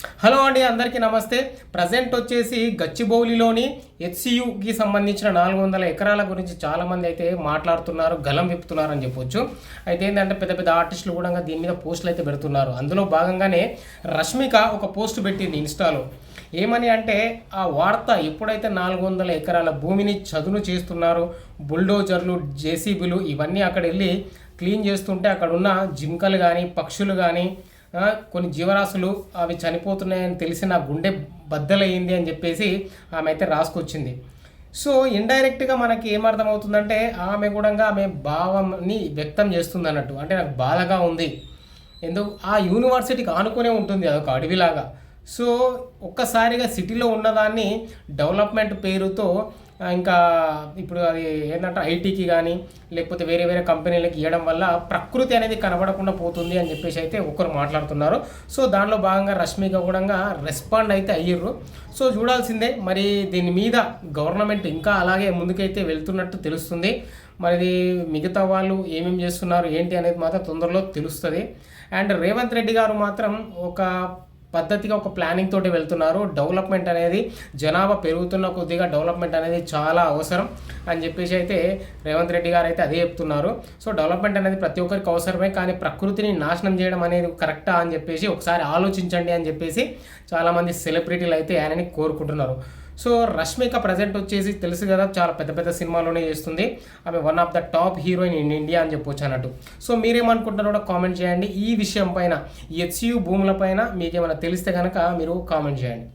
Hello అండి అందరికీ నమస్తే. ప్రజెంట్ వచ్చేసి గచ్చిబౌలిలోని హెచ్సియుకి సంబంధించిన నాలుగు వందల ఎకరాల గురించి చాలామంది అయితే మాట్లాడుతున్నారు గలం విప్పుతున్నారు అని చెప్పొచ్చు. అయితే ఏంటంటే పెద్ద పెద్ద ఆర్టిస్టులు కూడా దీని మీద పోస్టులు అయితే పెడుతున్నారు. అందులో భాగంగానే రష్మిక ఒక పోస్ట్ పెట్టింది ఇన్స్టాలో. ఏమని అంటే ఆ వార్త ఎప్పుడైతే నాలుగు వందల ఎకరాల భూమిని చదును చేస్తున్నారు బుల్డోజర్లు జేసీబీలు ఇవన్నీ అక్కడ వెళ్ళి క్లీన్ చేస్తుంటే అక్కడ ఉన్న జింకలు కానీ పక్షులు కానీ కొన్ని జీవరాశులు అవి చనిపోతున్నాయని తెలిసి నా గుండె బద్దలయ్యింది అని చెప్పేసి ఆమె అయితే రాసుకొచ్చింది. సో ఇండైరెక్ట్గా మనకి ఏమర్థమవుతుందంటే ఆమె కూడా ఆమె భావంని వ్యక్తం చేస్తుంది అన్నట్టు అంటే నాకు బాధగా ఉంది. ఎందుకు? ఆ యూనివర్సిటీకి ఆనుకునే ఉంటుంది అదొక అడవిలాగా. సో ఒక్కసారిగా సిటీలో ఉన్నదాన్ని డెవలప్మెంట్ పేరుతో ఇంకా ఇప్పుడు అది ఏంటంటే ఐటీకి కానీ లేకపోతే వేరే వేరే కంపెనీలకు ఇవ్వడం వల్ల ప్రకృతి అనేది కనబడకుండా పోతుంది అని చెప్పేసి అయితే ఒకరు మాట్లాడుతున్నారు. సో దానిలో భాగంగా రష్మిక కూడా రెస్పాండ్ అయితే అయ్యారు సో చూడాల్సిందే మరి దీని మీద గవర్నమెంట్ ఇంకా అలాగే ముందుకైతే వెళ్తున్నట్టు తెలుస్తుంది. మరిది మిగతా వాళ్ళు ఏమేమి చేస్తున్నారు ఏంటి అనేది మాత్రం తొందరలో తెలుస్తుంది. అండ్ రేవంత్ రెడ్డి గారు మాత్రం ఒక పద్ధతిగా ఒక ప్లానింగ్ తోటి వెళ్తున్నారు. డెవలప్మెంట్ అనేది జనాభా పెరుగుతున్న కొద్దిగా డెవలప్మెంట్ అనేది చాలా అవసరం అని చెప్పేసి అయితే రేవంత్ రెడ్డి గారు అయితే అదే చెప్తున్నారు. సో డెవలప్మెంట్ అనేది ప్రతి ఒక్కరికి అవసరమే కానీ ప్రకృతిని నాశనం చేయడం అనేది కరెక్టా అని చెప్పేసి ఒకసారి ఆలోచించండి అని చెప్పేసి చాలామంది సెలబ్రిటీలు అయితే ఆయనని కోరుకుంటున్నారు. సో రష్మిక ప్రజెంట్ వచ్చేసి తెలుసు కదా చాలా పెద్ద పెద్ద సినిమాలోనే చేస్తుంది. ఆమె one of the top heroine in India అని చెప్పొచ్చు అన్నట్టు. సో మీరేమనుకుంటున్నారో కూడా కామెంట్ చేయండి. ఈ విషయం పైన హెచ్యు భూముల పైన మీకేమైనా తెలిస్తే కనుక మీరు కామెంట్ చేయండి.